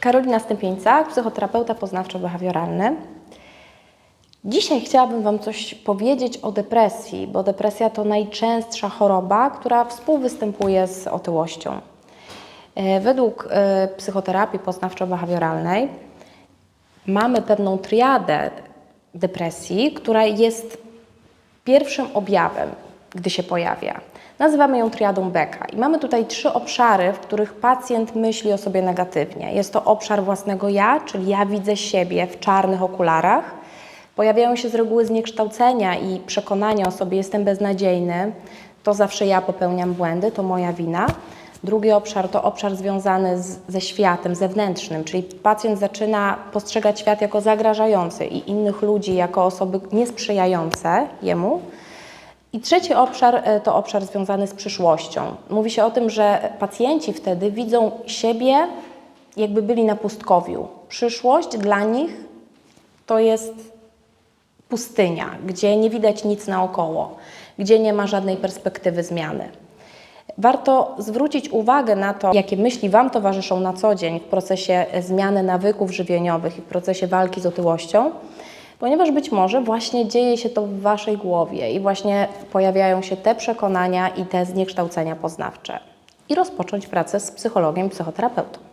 Karolina Stępieńcak, psychoterapeuta poznawczo-behawioralny. Dzisiaj chciałabym Wam coś powiedzieć o depresji, bo depresja to najczęstsza choroba, która współwystępuje z otyłością. E, Według e, psychoterapii poznawczo-behawioralnej mamy pewną triadę depresji, która jest pierwszym objawem, gdy się pojawia. Nazywamy ją triadą Becka i mamy tutaj trzy obszary, w których pacjent myśli o sobie negatywnie. Jest to obszar własnego ja, czyli ja widzę siebie w czarnych okularach. Pojawiają się z reguły zniekształcenia i przekonania o sobie jestem beznadziejny, to zawsze ja popełniam błędy, to moja wina. Drugi obszar to obszar związany z, ze światem zewnętrznym, czyli pacjent zaczyna postrzegać świat jako zagrażający i innych ludzi jako osoby niesprzyjające jemu. I trzeci obszar e, to obszar związany z przyszłością. Mówi się o tym, że pacjenci wtedy widzą siebie, jakby byli na pustkowiu. Przyszłość dla nich to jest pustynia, gdzie nie widać nic naokoło, gdzie nie ma żadnej perspektywy zmiany. Warto zwrócić uwagę na to, jakie myśli Wam towarzyszą na co dzień w procesie zmiany nawyków żywieniowych i w procesie walki z otyłością, ponieważ być może właśnie dzieje się to w Waszej głowie i właśnie pojawiają się te przekonania i te zniekształcenia poznawcze. I rozpocząć pracę z psychologiem, psychoterapeutą.